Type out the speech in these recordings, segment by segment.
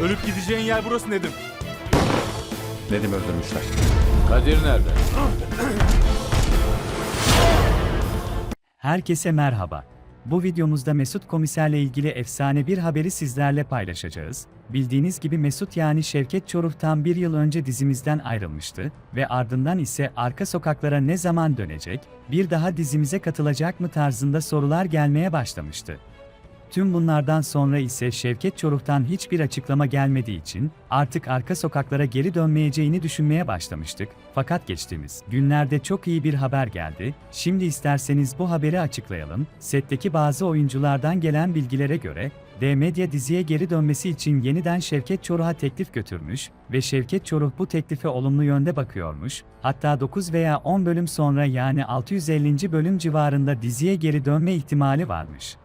Ölüp gideceğin yer burası Nedim. Nedim öldürmüşler. Kadir nerede? Herkese merhaba. Bu videomuzda Mesut komiserle ilgili efsane bir haberi sizlerle paylaşacağız. Bildiğiniz gibi Mesut yani Şevket Çoruh tam bir yıl önce dizimizden ayrılmıştı ve ardından ise arka sokaklara ne zaman dönecek, bir daha dizimize katılacak mı tarzında sorular gelmeye başlamıştı. Tüm bunlardan sonra ise Şevket Çoruh'tan hiçbir açıklama gelmediği için artık arka sokaklara geri dönmeyeceğini düşünmeye başlamıştık. Fakat geçtiğimiz günlerde çok iyi bir haber geldi. Şimdi isterseniz bu haberi açıklayalım. Setteki bazı oyunculardan gelen bilgilere göre D-Medya diziye geri dönmesi için yeniden Şevket Çoruh'a teklif götürmüş ve Şevket Çoruh bu teklife olumlu yönde bakıyormuş. Hatta 9 veya 10 bölüm sonra yani 650. bölüm civarında diziye geri dönme ihtimali varmış.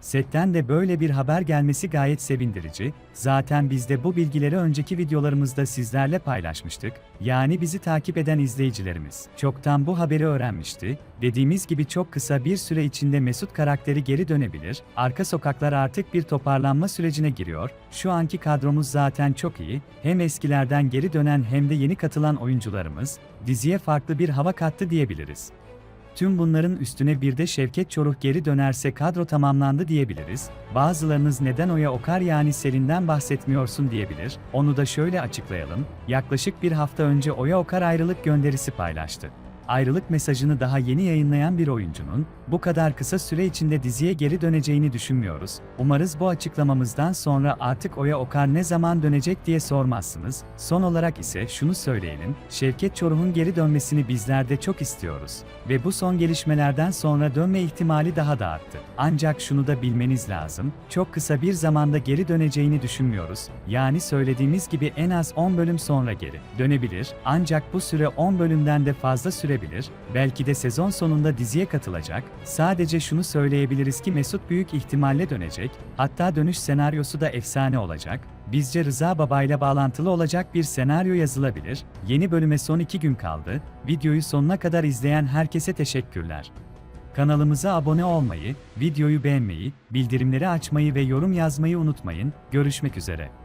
Setten de böyle bir haber gelmesi gayet sevindirici. Zaten biz de bu bilgileri önceki videolarımızda sizlerle paylaşmıştık. Yani bizi takip eden izleyicilerimiz çoktan bu haberi öğrenmişti. Dediğimiz gibi çok kısa bir süre içinde Mesut karakteri geri dönebilir. Arka sokaklar artık bir toparlanma sürecine giriyor. Şu anki kadromuz zaten çok iyi. Hem eskilerden geri dönen hem de yeni katılan oyuncularımız diziye farklı bir hava kattı diyebiliriz. Tüm bunların üstüne bir de Şevket Çoruh geri dönerse kadro tamamlandı diyebiliriz. Bazılarınız neden Oya Okar yani Selin'den bahsetmiyorsun diyebilir. Onu da şöyle açıklayalım. Yaklaşık bir hafta önce Oya Okar ayrılık gönderisi paylaştı. Ayrılık mesajını daha yeni yayınlayan bir oyuncunun bu kadar kısa süre içinde diziye geri döneceğini düşünmüyoruz. Umarız bu açıklamamızdan sonra artık Oya Okar ne zaman dönecek diye sormazsınız. Son olarak ise şunu söyleyelim. Şevket Çoruh'un geri dönmesini bizler de çok istiyoruz ve bu son gelişmelerden sonra dönme ihtimali daha da arttı. Ancak şunu da bilmeniz lazım. Çok kısa bir zamanda geri döneceğini düşünmüyoruz. Yani söylediğimiz gibi en az 10 bölüm sonra geri dönebilir. Ancak bu süre 10 bölümden de fazla sürebilir. Belki de sezon sonunda diziye katılacak. Sadece şunu söyleyebiliriz ki Mesut büyük ihtimalle dönecek. Hatta dönüş senaryosu da efsane olacak. Bizce Rıza Baba ile bağlantılı olacak bir senaryo yazılabilir. Yeni bölüme son 2 gün kaldı. Videoyu sonuna kadar izleyen herkese teşekkürler. Kanalımıza abone olmayı, videoyu beğenmeyi, bildirimleri açmayı ve yorum yazmayı unutmayın. Görüşmek üzere.